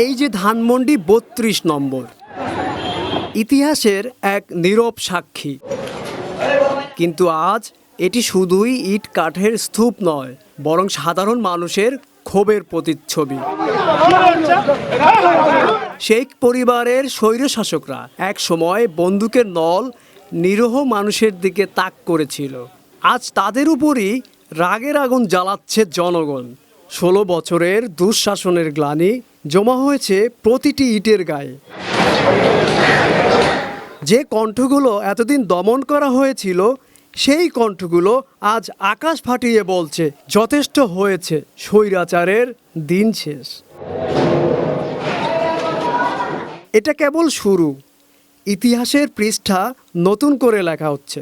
এই যে ধানমন্ডি বত্রিশ নম্বর, ইতিহাসের এক নীরব সাক্ষী। কিন্তু আজ এটি শুধুই ইট কাঠের স্তূপ নয়, বরং সাধারণ মানুষের ক্ষোভের প্রতিচ্ছবি। শেখ পরিবারের স্বৈরশাসকরা এক সময় বন্দুকের নল নিরহ মানুষের দিকে তাক করেছিল। আজ তাদের উপরই রাগের আগুন জ্বালাচ্ছে জনগণ। ষোলো বছরের দুঃশাসনের গ্লানি জমা হয়েছে প্রতিটি ইটের গায়ে। যে কণ্ঠগুলো এতদিন দমন করা হয়েছিল, সেই কণ্ঠগুলো আজ আকাশ ফাটিয়ে বলছে, যথেষ্ট হয়েছে, স্বৈরাচারের দিন শেষ। এটা কেবল শুরু। ইতিহাসের পৃষ্ঠা নতুন করে লেখা হচ্ছে।